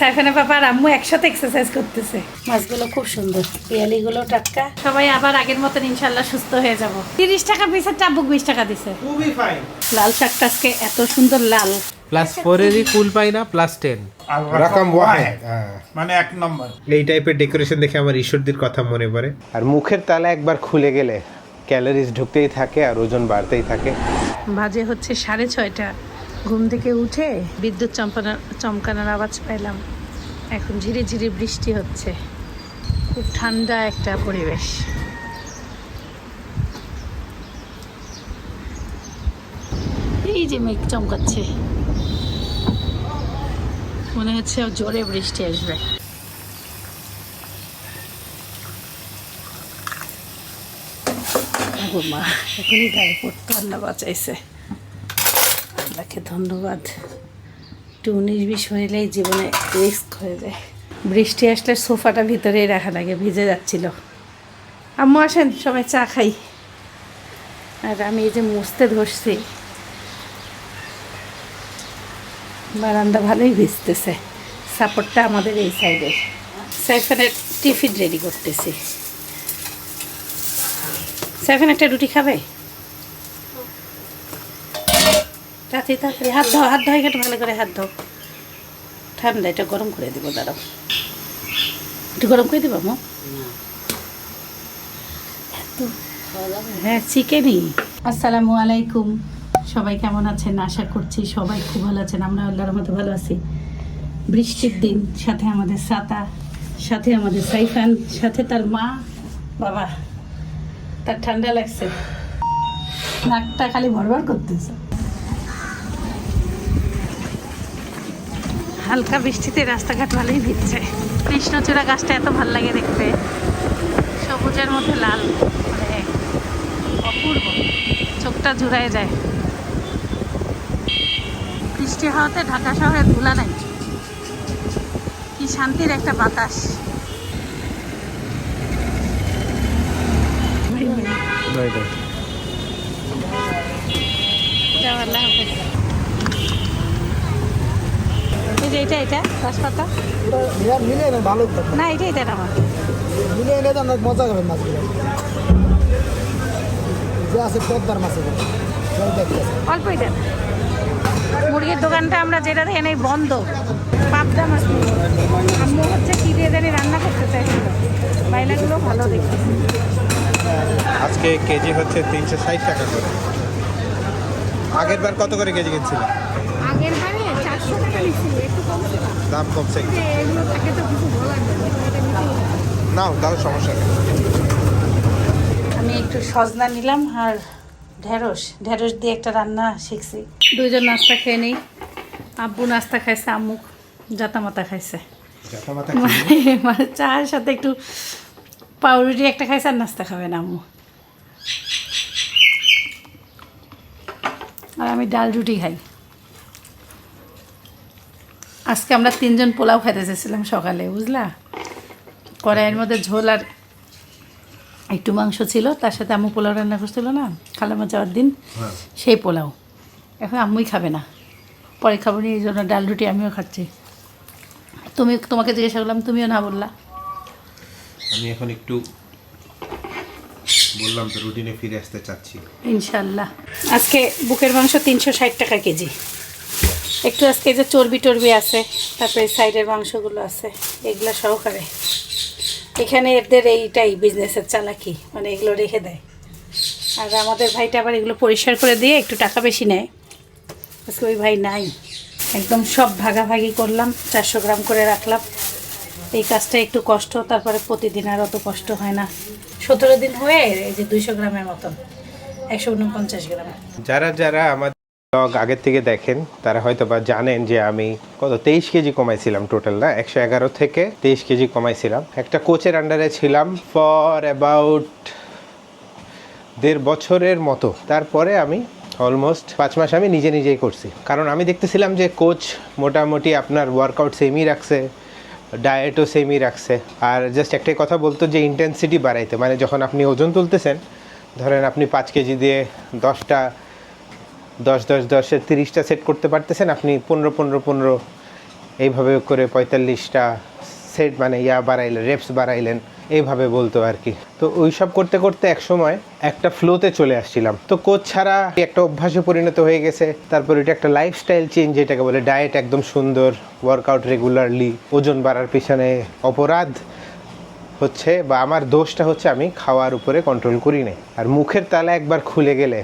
সাইফানের বাবা আর আম্মু একসাথে এক্সারসাইজ করতেছে। মাছগুলো খুব সুন্দর। পিয়ালিগুলো টাটকা। সবাই আবার আগের মতন ইনশাল্লাহ সুস্থ হয়ে যাব। তিরিশ টাকা পিসের চাবুক বিশ টাকা দিছে। খুবই ফাইন লাল শাকটা আজকে এত সুন্দর লাল। প্লাস ফোরেরই কুল পাই না প্লাস টেন রকম ওয়াহেদ। মানে এক নম্বর। এই টাইপের ডেকোরেশন দেখে আমার ঈশ্বরদীর কথা মনে পড়ে। আর মুখের তালা একবার খুলে গেলে ক্যালোরিজ ঢুকতেই থাকে আর ওজন বাড়তেই থাকে। বাজে হচ্ছে সাড়ে ছয়টা। ঘুম থেকে উঠে বিদ্যুৎ চমকানোর চমকানোর আওয়াজ পেলাম। এখন ঝিরি ঝিরি বৃষ্টি হচ্ছে। খুব ঠান্ডা একটা পরিবেশ। এই যে মেঘ চমকাচ্ছে। মনে হচ্ছে জোরে বৃষ্টি আসবে। মা, এখনই গায়ে পড়তো, আল্লাহ বাঁচাইছে। আল্লাহকে ধন্যবাদ। একটু উনিশ বিশ হইলেই জীবনে রিস্ক হয়ে যায়। বৃষ্টি আসলে সোফাটা ভিতরেই রাখা লাগে, ভিজে যাচ্ছিল। আম্মু আসেন, সবাই চা খাই। আর আমি এই যে মুছতে ধরছি। বারান্দা ভালোই ভিজতেছে। সাপোর্টটা আমাদের এই সাইডে সাইফানের টিফিন রেডি করতেছি। সাইফান একটা রুটি খাবে? তাড়াতাড়ি তাড়াতাড়ি হাত দাও হাত ধোয় একটু ভালো করে হাত দাও ঠান্ডা এটা গরম করে দিব দাঁড়াও। একটু গরম করে দিব মো? হ্যাঁ চিকেনই। আসসালামু আলাইকুম। সবাই কেমন আছেন? আশা করছি সবাই খুব ভালো আছেন। আমরা আল্লাহর মতো ভালো আছি। বৃষ্টির দিন সাথে আমাদের সাতা সাথে আমাদের সাইফান সাথে তার মা বাবা। তার ঠান্ডা লাগছে। নাকটা খালি ভরভর করতেছে। হালকা বৃষ্টিতে রাস্তাঘাট ভালোই দিচ্ছে কৃষ্ণচূড়া গাছটা এত ভালো লাগে দেখতে। সবুজের মধ্যে লাল মানে অপূর্ব। চোখটা জুড়ায় যায়। বৃষ্টি হওয়াতে ঢাকা শহরে ধুলা নাই। কি শান্তির একটা বাতাস। যাও, আল্লাহ হাফেজ। এই যে এটা এটা গাছপাতা মিলে এনে ভালো না এটা এটা আমার। মিলে এনে তো অনেক মজা করবেন মাছগুলো যে আছে পদ্মার মাছ এগুলো। সবাই দেখতেছে অল্প এটা। না। মুরগির দোকানটা আমরা যেটা দেখেন এই বন্ধ। পাবদা মাছ আম্মু হচ্ছে কি দিয়ে জানি রান্না করতে চাইছিল। বাইলাগুলো ভালো দেখতে। আজকে কেজি হচ্ছে তিনশো ষাট টাকা করে। আগের বার কত করে কেজি কিনছিল আগের বারে দাম কমছে। নাও তাও সমস্যা নেই। আমি একটু সজনা নিলাম আর ঢেঁড়স। ঢেঁড়স দিয়ে একটা রান্না শিখছি। দুইজন নাস্তা খেয়ে নেই। আব্বু নাস্তা খাইছে আম্মু জাতামাতা খাইছে। মানে মানে চায়ের সাথে একটু পাউরুটি একটা খাইছে আর নাস্তা খাবে না আম্মু। আর আমি ডাল রুটি খাই। আজকে আমরা তিনজন পোলাও খাইতে চেয়েছিলাম সকালে বুঝলা? কড়াইয়ের মধ্যে ঝোল আর একটু মাংস ছিল তার সাথে আম্মু পোলাও রান্না করছিল না খালামা যাওয়ার দিন সেই পোলাও। এখন আম্মুই খাবে না পরে খাব নি এই জন্য ডাল রুটি আমিও খাচ্ছি। তুমি তোমাকে জিজ্ঞাসা করলাম তুমিও না বললা? আমি এখন একটু বললাম তো রুটিনে ফিরে আসতে চাচ্ছি। ইনশাল্লাহ। আজকে বুকের মাংস তিনশো ষাট টাকা কেজি। একটু আজকে যে চর্বি টর্বি আছে, তারপরে সাইডের মাংসগুলো আছে, এগুলো সহকারে। এখানে এদের এইটাই বিজনেসের চালাকি মানে এগুলো রেখে দেয়। আর আমাদের ভাইটা আবার এগুলো পরিষ্কার করে দিয়ে একটু টাকা বেশি নেয়। আজকে ওই ভাই নাই। একদম সব ভাগাভাগি করলাম, চারশো গ্রাম করে রাখলাম। এই কাজটা একটু কষ্ট, তারপরে প্রতিদিন আর অত কষ্ট হয় না। সতেরো দিন হয়ে এই যে দুইশো গ্রামের মতন, একশো উনপঞ্চাশ গ্রাম। যারা যারা আমার ব্লগ আগের থেকে দেখেন, তারা হয়তো বা জানেন যে আমি কত তেইশ কেজি কমাইছিলাম টোটাল না? একশো এগারো থেকে তেইশ কেজি কমাইছিলাম। একটা কোচের আন্ডারে ছিলাম ফর অ্যাবাউট দেড় বছরের মতো। তারপরে আমি অলমোস্ট পাঁচ মাস আমি নিজে নিজেই করছি। কারণ আমি দেখতেছিলাম যে কোচ মোটামুটি আপনার ওয়ার্কআউট সেমই রাখছে ডায়েটও সেমই রাখছে। আর জাস্ট একটাই কথা বলতো যে ইন্টেন্সিটি বাড়াইতে। মানে যখন আপনি ওজন তুলতেছেন, ধরেন আপনি পাঁচ কেজি দিয়ে দশটা দশ দশ, দশে তিরিশটা সেট করতে পারতেছেন, আপনি পনেরো পনেরো পনেরো এইভাবে করে পঁয়তাল্লিশটা সেট মানে ইয়া বাড়াইলেন রেপস বাড়াইলেন, এইভাবে বলতো আর কি। তো ওই সব করতে করতে এক সময় একটা ফ্লোতে চলে আসছিলাম। তো কোচ ছাড়া একটা অভ্যাসে পরিণত হয়ে গেছে, তারপর এটা একটা লাইফস্টাইল চেঞ্জ যেটাকে বলে ডায়েট একদম সুন্দর ওয়ার্কআউট রেগুলারলি ওজন বাড়ার পিছনে অপরাধ হচ্ছে বা আমার দোষটা হচ্ছে আমি খাওয়ার উপরে কন্ট্রোল করি না আর মুখের তালা একবার খুলে গেলে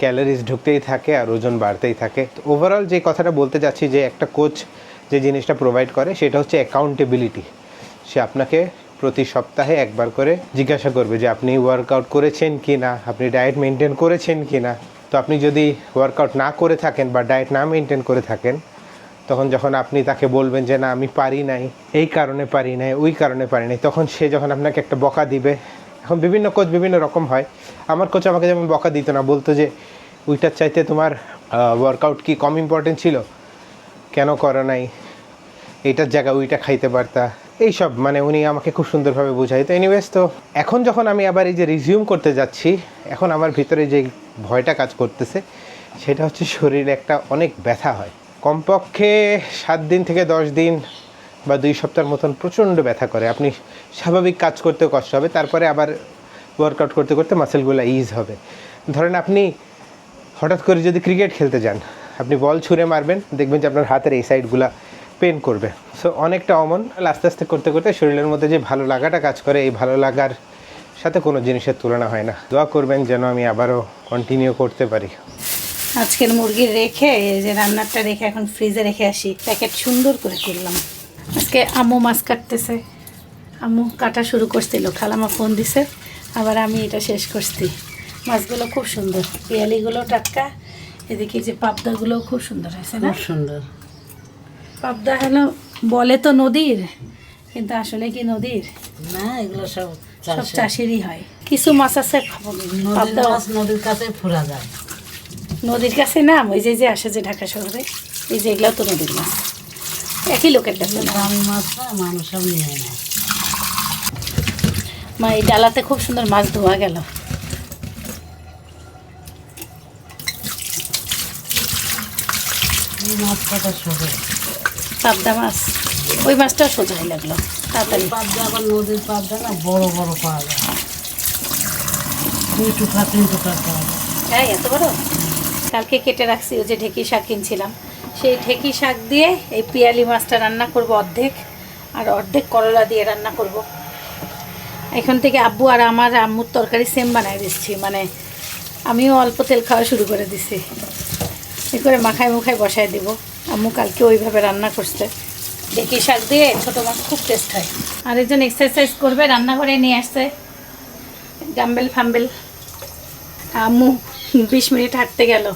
ক্যালোরিজ ঢুকতেই থাকে আর ওজন বাড়তেই থাকে। তো ওভারঅল যে কথাটা বলতে যাচ্ছি যে একটা কোচ যে জিনিসটা প্রোভাইড করে, সেটা হচ্ছে অ্যাকাউন্টেবিলিটি সে আপনাকে প্রতি সপ্তাহে একবার করে জিজ্ঞাসা করবে যে, আপনি ওয়ার্কআউট করেছেন কি না আপনি ডায়েট মেনটেন করেছেন কি না তো আপনি যদি ওয়ার্কআউট না করে থাকেন বা ডায়েট না মেনটেন করে থাকেন, তখন যখন আপনি তাকে বলবেন যে, না, আমি পারি নাই, এই কারণে পারি নাই, ওই কারণে পারি নাই, তখন সে যখন আপনাকে একটা বকা দিবে এখন বিভিন্ন কোচ বিভিন্ন রকম হয়। আমার কোচ আমাকে যেমন বকা দিত না, বলতো যে, ওইটার চাইতে তোমার ওয়ার্কআউট কি কম ইম্পর্টেন্ট ছিল? কেন করো নাই? এইটার জায়গা ওইটা খাইতে পারতা? এইসব মানে উনি আমাকে খুব সুন্দরভাবে বোঝায়। তো এনিওয়েজ তো এখন যখন আমি আবার এই যে রিজিউম করতে যাচ্ছি, এখন আমার ভিতরে যে ভয়টা কাজ করতেছে, সেটা হচ্ছে শরীরে একটা অনেক ব্যথা হয়। কমপক্ষে সাত দিন থেকে দশ দিন বা দুই সপ্তাহের মতন প্রচণ্ড ব্যথা করে। আপনি স্বাভাবিক কাজ করতে কষ্ট হবে, তারপরে আবার ওয়ার্কআউট করতে করতে মাসেলগুলো ইজ হবে। ধরেন আপনি হঠাৎ করে যদি ক্রিকেট খেলতে যান, আপনি বল ছুঁড়ে মারবেন, দেখবেন যে আপনার হাতের এই সাইডগুলা পেন করবে। সো অনেকটা অমন আস্তে আস্তে করতে করতে শরীরের মধ্যে যে ভালো লাগাটা কাজ করে, এই ভালো লাগার সাথে কোনো জিনিসের তুলনা হয় না। দোয়া করবেন যেন আমি আবারও কন্টিনিউ করতে পারি। আজকের মুরগি রেখে যে রান্নাটা রেখে এখন ফ্রিজে রেখে আসি। প্যাকেট সুন্দর করে করলাম আজকে আম্মু মাছ কাটতেছে। আম্মু কাটা শুরু করছিল খালামা ফোন দিছে আবার আমি এটা শেষ করছি। মাছগুলো খুব সুন্দর পিয়ালিগুলো টাটকা এদিকে যে পাবদাগুলোও খুব সুন্দর হয়েছে না? সুন্দর। পাবদা হলো বলে তো নদীর কিন্তু আসলে কি নদীর? না এগুলো সব সব চাষেরই হয়। কিছু মাছ আছে নদীর পাবদা নদীর কাছে ফুরা যায়। নদীর কাছে না ওই যে যে আসে যে ঢাকা শহরে এই যে এগুলো তো নদীর মাছ। একই লোকের মা, এই ডালাতে খুব সুন্দর মাছ ধোয়া গেল। পাবদা মাছ। ওই মাছটাও সোজাই লাগল, তাড়াতাড়ি। আবার নদীর বড়? বড় পাওয়া যায় পাওয়া যায় কালকে কেটে রাখছি, ওই যে ঢেকি শাক কিনছিলাম। সেই ঢেকি শাক দিয়ে এই পিয়ালি মাছটা রান্না করব অর্ধেক আর অর্ধেক করলা দিয়ে রান্না করব। এখন থেকে আব্বু আর আমার আম্মুর তরকারি সেম বানাই দিচ্ছি মানে আমিও অল্প তেল খাওয়া শুরু করে দিছি। এ করে মাখায় মুখায় বসায় দিব। আম্মু কালকে ওইভাবে রান্না করছে। ঢেকি শাক দিয়ে ছোটো মাছ খুব টেস্ট হয়। আর একজন এক্সারসাইজ করবে, রান্নাঘরে নিয়ে আসছে। ডাম্বেল ফাম্বেল। আম্মু বিশ মিনিট হাঁটতে গেল।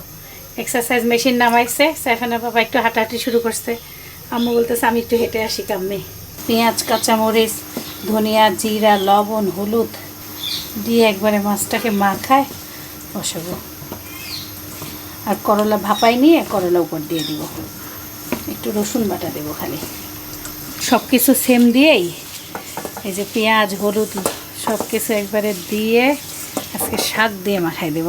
এক্সারসাইজ মেশিন নামাইছে সাইফানা বাবা একটু হাঁটাহাঁটি শুরু করছে। আম্মু বলতেছে, আমি একটু হেঁটে আসি কাম্মে। পেঁয়াজ, কাঁচামরিচ, ধনিয়া, জিরা, লবণ, হলুদ দিয়ে একবারে মাছটাকে মাখায় বসাবো। আর করলা ভাপাই নিয়ে করলা উপর দিয়ে দিব। একটু রসুন বাটা দেবো খালি। সব কিছু সেম দিয়েই এই যে পেঁয়াজ, হলুদ সব কিছু একবারে দিয়ে আজকে শাক দিয়ে মাখাই দেব।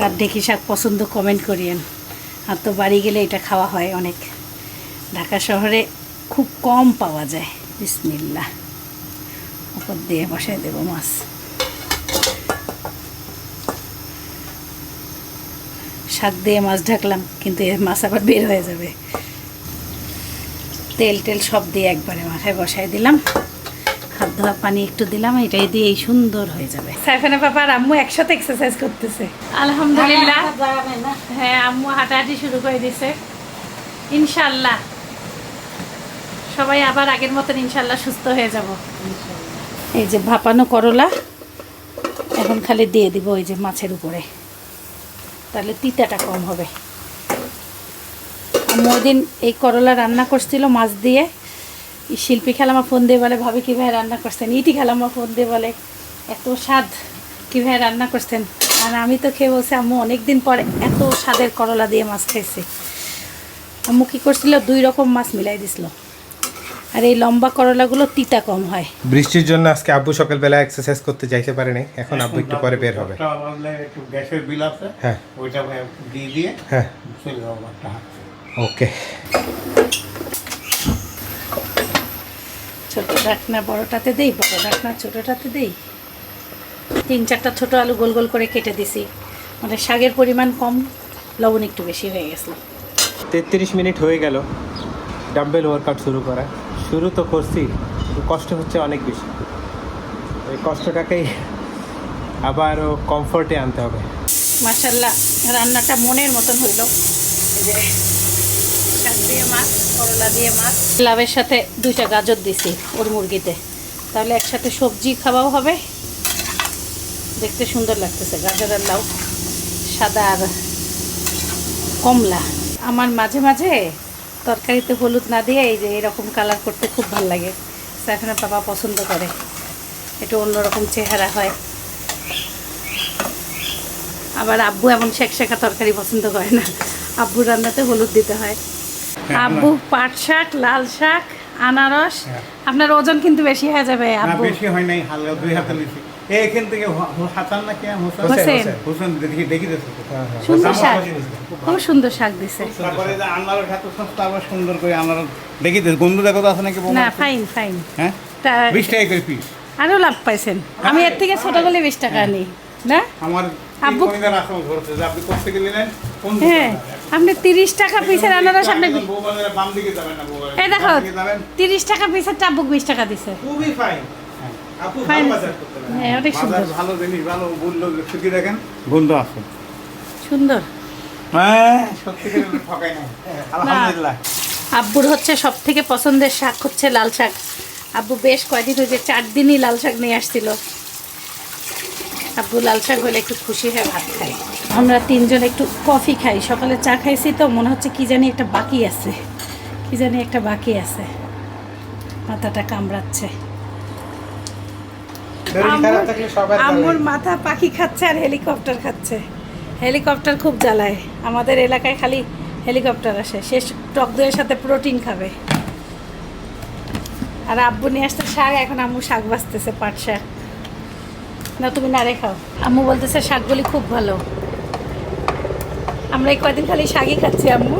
কার দেখি শাক পছন্দ কমেন্ট করিয়েন। আর তো বাড়ি গেলে এটা খাওয়া হয় অনেক। ঢাকা শহরে খুব কম পাওয়া যায়। বিসমিল্লা উপর দিয়ে বসাই দেব মাছ। শাক দিয়ে মাছ ঢাকলাম, কিন্তু এর মাছ আবার বের হয়ে যাবে। তেল টেল সব দিয়ে একবারে মাথায় বসাই দিলাম। ধোয়া পানি একটু দিলাম এটাই দিয়েই সুন্দর হয়ে যাবে। সাইফানা পাপা আর আম্মু একসাথে এক্সারসাইজ করতেছে। আলহামদুলিল্লাহ। হ্যাঁ আম্মু হাঁটাহাঁটি শুরু করে দিছে। ইনশাল্লাহ সবাই আবার আগের মতন ইনশাল্লাহ সুস্থ হয়ে যাব। এই যে ভাপানো করলা এখন খালি দিয়ে দিব ওই যে মাছের উপরে। তাহলে তিতাটা কম হবে। আম্মু ওই দিন এই করলা রান্না করছিল মাছ দিয়ে এই শিল্পী খেলামা ফোন দিয়ে বলে ভাবে কীভাবে রান্না করছেন? ইটি খেলামা ফোন দিয়ে বলে এত স্বাদ কীভাবে রান্না করছেন? আর আমি তো খেয়ে বলছি আম্মু অনেক দিন পরে এত স্বাদের করলা দিয়ে মাছ খাইছি। আম্মু কী করছিল? দুই রকম মাছ মিলাই দিছিল। আর এই লম্বা করলাগুলো তিতা কম হয়। বৃষ্টির জন্য আজকে আব্বু সকালবেলা এক্সারসাইজ করতে যাইতে পারেনি। এখন আব্বু একটু পরে বের হবে। একটু গ্যাসের বিল আছে। হ্যাঁ। ওইটা দিয়ে দিয়ে হ্যাঁ। ওকে ছোট ডাকনা বড়টাতে দেই বড় ডাকনা ছোটটাতে দেই। তিন চারটা ছোট আলু গোল গোল করে কেটে দিছি। মানে শাকের পরিমাণ কম লবণ একটু বেশি হয়ে গেছে। তেত্রিশ মিনিট হয়ে গেল ডাম্বেল ওয়ার্কআউট শুরু করা। শুরু তো করছি কষ্ট হচ্ছে অনেক বেশি। ওই কষ্টটাকেই আবারও কমফোর্টে আনতে হবে। মাসাল্লাহ রান্নাটা মনের মতন হইল। এই যে দিয়ে মাছ, করলা দিয়ে মাছ। লাভের সাথে দুইটা গাজর দিছি ওর মুরগিতে। তাহলে একসাথে সবজি খাওয়াও হবে। দেখতে সুন্দর লাগতেছে গাজর আর লাউ, সাদা আর কমলা। আমার মাঝে মাঝে তরকারিতে হলুদ না দিয়ে এই যে এরকম কালার করতে খুব ভালো লাগে। সাইফানের বাবা পছন্দ করে। একটু অন্যরকম চেহারা হয়। আবার আব্বু এমন শেখ শেখা তরকারি পছন্দ করে না। আব্বুর রান্নাতে হলুদ দিতে হয়। আব্বু পাট শাক লাল শাক আনারস। আপনার ওজন কিন্তু বেশি হয়ে যাবে আব্বু। বেশি হয় নাই হালকা দুই হাতে লিখি এখান থেকে হাসান না কে হোসেন। হোসেন দেখি দেখি দেখি সুন্দর শাক। খুব সুন্দর শাক দিছে। তারপরে যে আনারস এত সস্তা আবার সুন্দর করে আনারস দেখি দে গন্ধ দেখো তো আছে নাকি না ফাইন ফাইন হ্যাঁ? তা বিশ টাকা করে পিস আরও লাভ পাইছেন। আমি এর থেকে ছোট গেলে বিশ টাকা নিই না? আমার আব্বু- হ্যাঁ আপনি তিরিশ টাকা পিসের আনারস আপনি বৌবাজারে বাম দিকে যাবেন না বৌবাজারে এই দেখো বাম দিকে যাবেন। তিরিশ টাকা পিসের বিশ টাকা দিছে। হ্যাঁ। অনেক সুন্দর। ভালো জিনিস ভালো মূল্য দেখেন। বন্ধু আছে। সুন্দর। হ্যাঁ আব্বুর হচ্ছে সব থেকে পছন্দের শাক হচ্ছে লাল শাক। আব্বু বেশ কয়দিন হয়েছে চার দিনই লাল শাক নিয়ে আসছিল। আব্বু লাল শাক হলে একটু খুশি হয়ে ভাত খাই। আমরা তিনজন একটু কফি খাই। সকালে চা খাইছি তো মনে হচ্ছে কি জানি একটা বাকি আছে। কি জানি একটা বাকি আছে। মাথাটা কামড়াচ্ছে। আম্মুর মাথা পাখি খাচ্ছে আর হেলিকপ্টার খাচ্ছে। হেলিকপ্টার খুব জ্বালায়। আমাদের এলাকায় খালি হেলিকপ্টার আসে। সে টক দইয়ের সাথে প্রোটিন খাবে। আর আব্বু নিয়ে আসতে শাক এখন আম্মু শাক বাঁচতেছে পাট শাক। না তুমি নাড়ে খাও আম্মু বলতেছে শাকগুলি খুব ভালো। আমরা এই কয়দিন খালি শাকই খাচ্ছি আম্মু।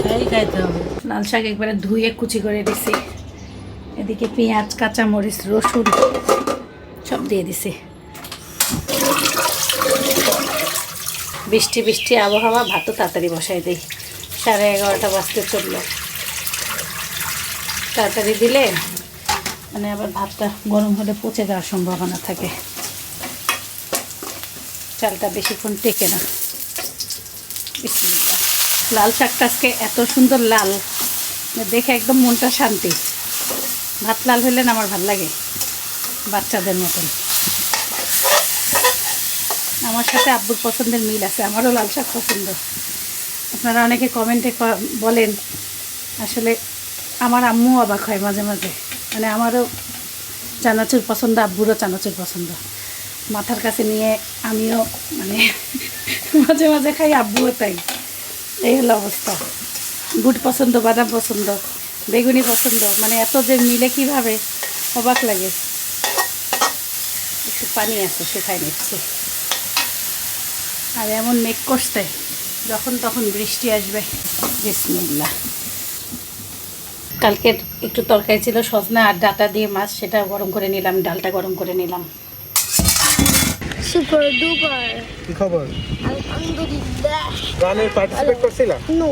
শাকই খাইতে হবে। লাল শাক একবারে ধুয়ে কুচি করে দিছি। এদিকে পেঁয়াজ কাঁচামরিচ রসুন সব দিয়ে দিছি। বৃষ্টি বৃষ্টি আবহাওয়া ভাতও তাড়াতাড়ি বসাই দিই। সাড়ে এগারোটা বাজতে চলল। তাড়াতাড়ি দিলে মানে আবার ভাতটা গরম হলে পচে যাওয়ার সম্ভাবনা থাকে। চালটা বেশিক্ষণ টেকে না। লাল শাকটা আজকে এত সুন্দর লাল মানে দেখে একদম মনটা শান্তি। ভাত লাল হইলে না আমার ভালো লাগে, বাচ্চাদের মতন। আমার সাথে আব্বুর পছন্দের মিল আছে, আমারও লাল শাক পছন্দ। আপনারা অনেকে কমেন্টে বলেন, আসলে আমার আম্মু অবাক হয় মাঝে মাঝে। মানে আমারও চানাচুর পছন্দ, আব্বুরও চানাচুর পছন্দ। মাথার কাছে নিয়ে আমিও মানে মাঝে মাঝে খাই, আব্বুও তাই। এই হলো অবস্থা। গুড় পছন্দ, বাদাম পছন্দ, বেগুনি পছন্দ মানে এত যে মিলে কীভাবে, অবাক লাগে। একটু পানি আছে শুকাই নিচ্ছি। আর এমন মেঘ করছে, যখন তখন বৃষ্টি আসবে। বিসমিল্লা কালকের একটু তরকারি ছিল, সজনা আর ডাটা দিয়ে মাছ, সেটা গরম করে নিলাম, ডালটা গরম করে নিলাম। Super duper. কি খবর? Alhamdulillah. গানের পার্টিসিপেট করছিলা? No.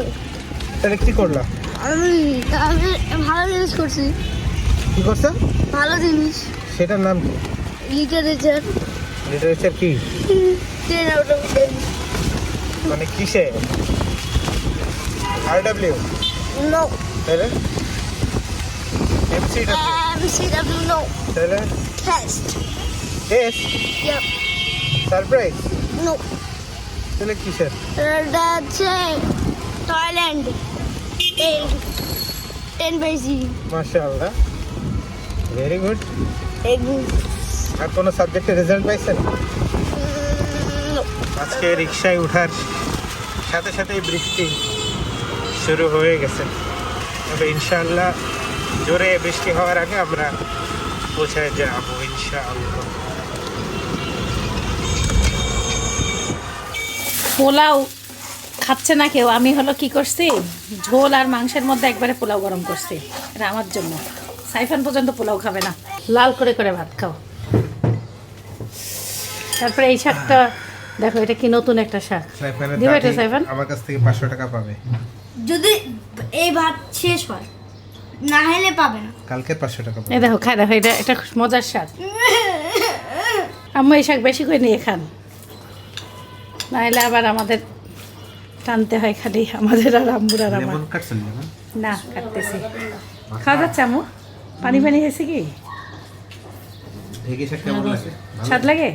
তাহলে কি করলা? আমি আমি ভালো জিনিস করছি। কি করছ? ভালো জিনিস। সেটার নাম কি? লিটারেচার লিটারেচার কি? টেন আউট অফ টেন মানে কিসে? আর ডাব্লিউ নো তাহলে? MC M C W no তাহলে? Test S yup surprise no তাহলে কিসের? এটা মাশাআল্লাহ। ভেরি গুড আর কোনো সাবজেক্টে রেজাল্ট পাইছেন? আজকে রিক্সায় ওঠার সাথে সাথেই বৃষ্টি শুরু হয়ে গেছে। তবে ইনশাআল্লাহ জোরে বৃষ্টি হওয়ার আগে আমরা পৌঁছায় যাব ইনশাআল্লাহ। পোলাও খাচ্ছে না কেউ আমি হলো কি করছি? ঝোল আর মাংসের মধ্যে একবারে পোলাও গরম করছি। এটা আমার জন্য। সাইফান পর্যন্ত পোলাও খাবে না। লাল করে করে ভাত খাও। তারপরে এই শাকটা দেখো এটা কি নতুন একটা শাক। সাইফানের দিবে এটা সাইফান? আমার কাছ থেকে পাঁচশো টাকা পাবে। যদি এই ভাত শেষ হয় না হলে পাবে না। কালকের পাঁচশো টাকা পাবে। এই দেখো খাই দেখো এটা এটা মজার শাক। আম্মা এই শাক বেশি করে নিয়ে খান। নাহলে আবার আমাদের টানতে হয় খালি আমাদের আর আম্মুর আর আমার। না কাটতেছি। খাওয়া যাচ্ছে আম্মু? পানি পানি হয়েছে কি? শাক লাগে স্বাদ লাগে?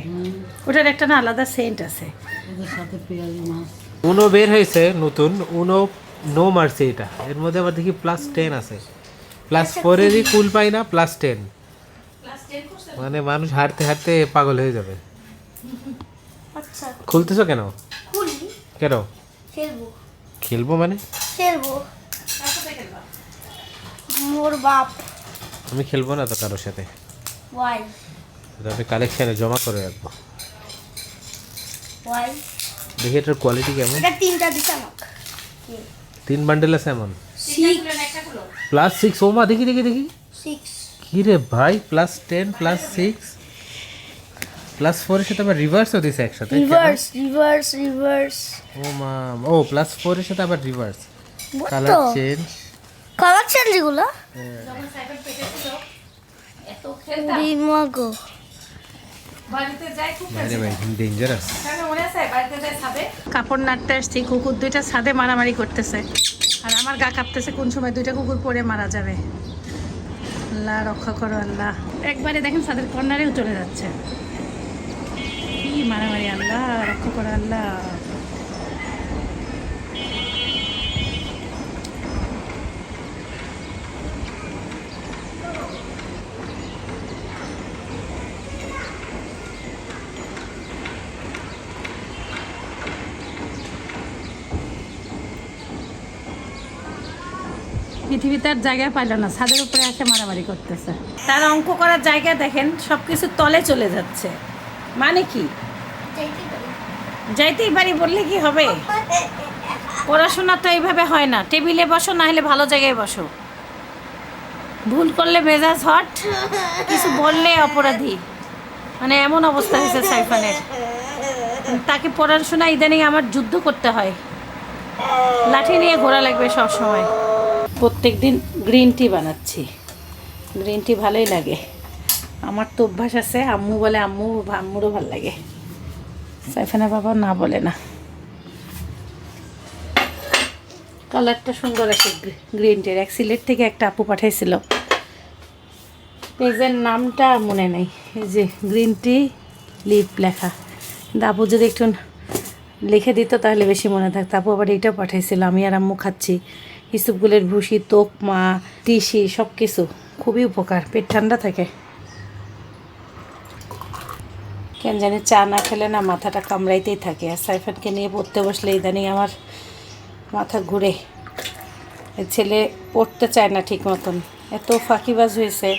ওটার একটা না আলাদা সেন্ট আছে। ওদের সাথে পেঁয়াজি মাছ। উনো বের হয়েছে নতুন। উনো নো মারছে এটা। এর মধ্যে আবার দেখি প্লাস টেন আছে। প্লাস ফোরেরই কুল পাই না প্লাস টেন মানে মানুষ হাঁটতে হাঁটতে পাগল হয়ে যাবে। আচ্ছা খুলতেছো কেন? খুলি। কেন? খেলব। খেলব মানে? খেলব। মোর বাপ। আমি খেলব না তো কারোর সাথে। ওয়াই আমি কালেকশানে জমা করে রাখব। ওয়াই দেখি এটার কোয়ালিটি কেমন। এটা তিনটা দিছে আমাকে। তিন বান্ডেল আছে এমন। প্লাস সিক্স ও মা দেখি দেখি দেখি। সিক্স কি রে ভাই plus ten plus six plus ফোরের সাথে আবার রিভার্সও দিছে একসাথে রিভার্স রিভার্স রিভার্স ও মা ও প্লাস ফোরের সাথে আবার রিভার্স কালার তো চেঞ্জ খুব আরে ভাই ডেঞ্জারাস কাপড় নাড়তে আসছি কুকুর দুইটা ছাদে মারামারি করতেছে। আর আমার গা কাঁপতেছে কোন সময় দুইটা কুকুর পরে মারা যাবে। আল্লাহ রক্ষা করো আল্লাহ। একবারে দেখেন ছাদের কর্নারেও চলে যাচ্ছে। করো পৃথিবীতে আর জায়গা পাইল না, ছাদের উপরে এসে মারামারি করতেছে। তার অঙ্ক করার জায়গা দেখেন সব কিছু তলে চলে যাচ্ছে। মানে কি যাইতেই পারি, বললে কি হবে? পড়াশোনা তো এইভাবে হয় না। টেবিলে বসো, না হলে ভালো জায়গায় বসো। ভুল করলে মেজাজ হট। কিছু বললে অপরাধী। মানে এমন অবস্থা হয়েছে সাইফানের। তাকে পড়াশোনা ইদানিং আমার যুদ্ধ করতে হয়। লাঠি নিয়ে ঘোরা লাগবে সব সময় প্রত্যেক দিন গ্রিন টি বানাচ্ছি। গ্রিন টি ভালোই লাগে। আমার তো অভ্যাস আছে, আম্মু বলে আম্মু, আম্মুরও ভালো লাগে। সাইফানা বাবা না বলে না। কালারটা সুন্দর আছে গ্রিন টির। এক সিলেট থেকে একটা আপু পাঠাইছিল। পেজের নামটা মনে নেই। এই যে গ্রিন টি লিপ লেখা। কিন্তু আপু যদি একটু লিখে দিত তাহলে বেশি মনে থাকতো। আপু আবার এইটাও পাঠাইছিল, আমি আর আম্মু খাচ্ছি। ইসুপগুলের ভুসি তোকমা, তিসি সব কিছু খুবই উপকার। পেট ঠান্ডা থাকে। কেন জানি চা না খেলে না মাথাটা কামড়াইতেই থাকে। আর সাইফানকে নিয়ে পড়তে বসলে ইদানিং আমার মাথা ঘুরে। ছেলে পড়তে চায় না ঠিক মতন। এত ফাঁকিবাজ হয়েছে।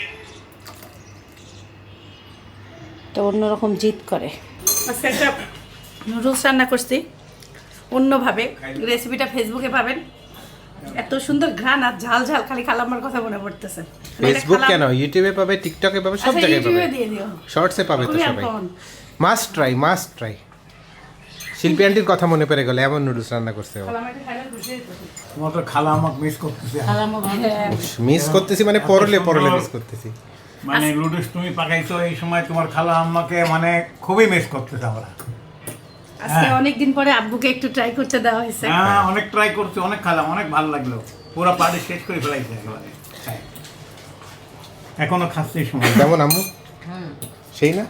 তো অন্যরকম জিদ করে। একটা নুডলস রান্না করছি। অন্যভাবে রেসিপিটা ফেসবুকে পাবেন। এত সুন্দর ঘ্রাণ আর ঝাল ঝাল খালি খালাম্মার কথা মনে পড়তেছে। ফেসবুক কেন? ইউটিউবে পাবে টিকটকে পাবে সব আচ্ছা, জায়গায় পাবে। দিয়ে দিও। শর্টসে পাবে তো সবাই। মাস্ট ট্রাই মাস্ট ট্রাই শিল্পী আন্টির কথা মনে পড়ে গেল এমন নুডলস রান্না করছে। তোমার খালা আমাকে মিস করতেছে। হ্যাঁ, মিস করতেছি মানে পরলে পরলে মিস করতেছি। মানে লুডুস তুমি পাকাইছো এই সময় তোমার খালা আম্মাকে মানে খুবই মিস করতেছে আমরা। আজকে অনেকদিন পরে আব্বুকে একটু ট্রাই করতে দেওয়া হয়েছে। হ্যাঁ অনেক ট্রাই করছি অনেক খালাম অনেক ভালো লাগল। পুরো পার্টি শেষ করে ফেলাইছে একেবারে। হ্যাঁ। এখনও খাচ্ছি এই সময়। কেমন আম্মু? সেই না?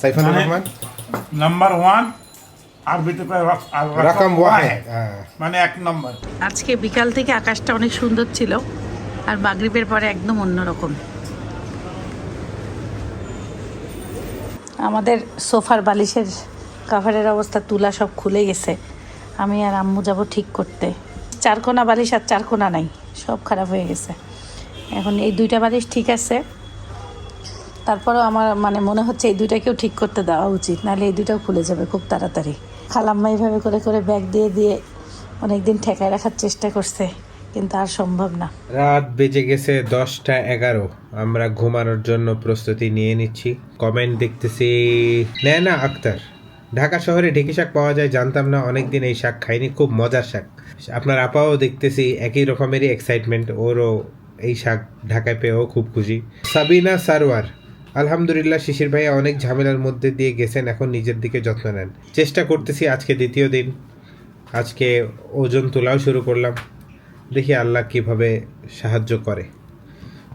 সাইফানুর মানে- রহমান নাম্বার ওয়ান আর ভিতরে রাক- আর রাকাম ওয়াহেদ মানে এক নম্বর আজকে বিকাল থেকে আকাশটা অনেক সুন্দর ছিল আর মাগরিবের পরে একদম অন্যরকম। আমাদের সোফার বালিশের কাভারের অবস্থা তুলা সব খুলে গেছে। আমি আর আম্মু যাব ঠিক করতে। চারকোনা বালিশ আর চারকোনা নাই সব খারাপ হয়ে গেছে। এখন এই দুইটা বালিশ ঠিক আছে। তারপরেও আমার মানে মনে হচ্ছে এই দুইটাকেও ঠিক করতে দেওয়া উচিত, নাহলে এই দুইটাও খুলে যাবে খুব তাড়াতাড়ি। খালাম্মা এইভাবে করে করে ব্যাগ দিয়ে দিয়ে অনেকদিন ঠেকায় রাখার চেষ্টা করছে, কিন্তু আর সম্ভব না। রাত বেজে গেছে দশটা এগারো। আমরা ঘুমানোর জন্য প্রস্তুতি নিয়ে নিচ্ছি। কমেন্ট দেখতেছি না আক্তার, ঢাকা শহরে ঢেকি শাক পাওয়া যায়, জানতাম না অনেকদিন এই শাক খাইনি, খুব মজার শাক। আপনার আপাও দেখতেছি, একই রকমেরই এক্সাইটমেন্ট ওরও এই শাক ঢাকায় পেয়েও খুব খুশি। সাবিনা সারওয়ার আলহামদুলিল্লাহ, শিশির ভাইয়া অনেক ঝামেলার মধ্যে দিয়ে গেছেন, এখন নিজের দিকে যত্ন নেন। চেষ্টা করতেছি আজকে দ্বিতীয় দিন। আজকে ওজন তোলাও শুরু করলাম। দেখি আল্লাহ কীভাবে সাহায্য করে।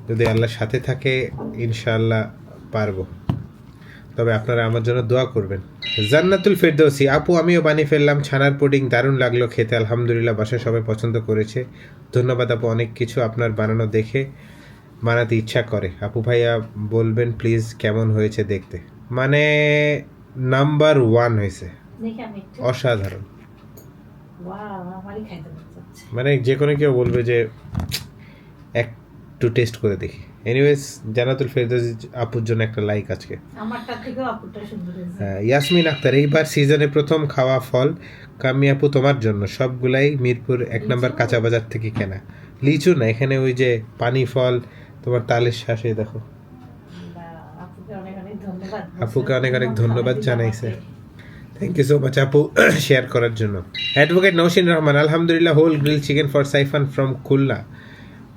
যদি আল্লাহর সাথে থাকে, ইনশাআল্লাহ পারব। তবে আপনারা আমার জন্য দোয়া করবেন। জান্নাতুল ফেরদৌসি, আপু আমিও বানিয়ে ফেললাম, ছানার পুডিং দারুণ লাগল খেতে, আলহামদুলিল্লাহ বাসায় সবাই পছন্দ করেছে। ধন্যবাদ আপু, অনেক কিছু আপনার বানানো দেখে। বানাতে ইচ্ছা করে। আপু ভাইয়া বলবেন প্লিজ কেমন হয়েছে দেখতে? মানে নাম্বার ওয়ান হয়েছে। অসাধারণ। মানে যে কোনো কেউ বলবে যে একটু টেস্ট করে দেখি। এনিওয়েজ জানাতুল ফেরদৌস আপুর জন্য একটা লাইক আজকে। হ্যাঁ, ইয়াসমিন আক্তার এইবার সিজনে প্রথম খাওয়া ফল কামি আপু তোমার জন্য। সবগুলাই মিরপুর এক নম্বর কাঁচা বাজার থেকে কেনা। লিচু না এখানে ওই যে পানি ফল তোমার তালের শ্বাসে দেখো। আপুকে অনেক অনেক ধন্যবাদ। জানাইছে। থ্যাংক ইউ সো মাচ আপু শেয়ার করার জন্য। অ্যাডভোকেট নৌসিন রহমান আলহামদুলিল্লাহ whole grill chicken for Saifan from Khulna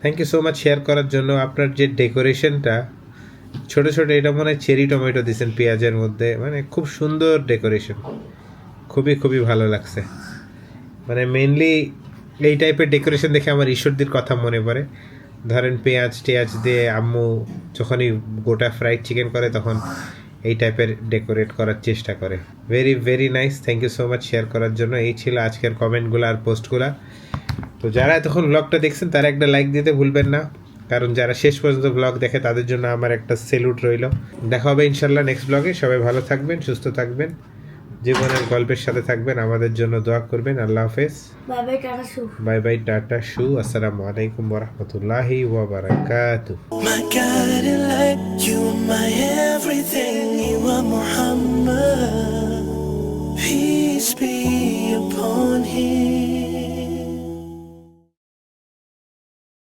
thank you so much share করার জন্য। আপনার যে ডেকোরেশনটা ছোট ছোট এটা মনে হয় চেরি টমেটো দিয়েছেন পেঁয়াজের মধ্যে। মানে খুব সুন্দর ডেকোরেশন খুবই খুবই ভালো লাগছে। মানে মেনলি এই টাইপের ডেকোরেশন দেখে আমার ঈশ্বরদীর কথা মনে পড়ে। ধরেন পেঁয়াজ টেয়াজ দিয়ে আম্মু যখনই গোটা ফ্রাইড চিকেন করে, তখন এই টাইপের ডেকোরেট করার চেষ্টা করে। Very very nice thank you so much share করার জন্য। এই ছিল আজকের কমেন্টগুলো আর পোস্টগুলো তো যারা এতক্ষণ ব্লগটা দেখছেন, তারা একটা লাইক দিতে ভুলবেন না। কারণ যারা শেষ পর্যন্ত ব্লগ দেখে, তাদের জন্য আমার একটা সেলুট রইল। দেখা হবে ইনশাল্লাহ নেক্সট ব্লগে সবাই ভালো থাকবেন, সুস্থ থাকবেন। জীবনের গল্পের সাথে থাকবেন আমাদের জন্য দোয়া করবেন। আল্লাহ হাফেজ। বাই বাই টাটা শু আসসালামু আলাইকুম ওরহমতুল্লাহি ওয়াবারাকাতুহ। My guiding light, you are my everything, you are Muhammad. Peace be upon him.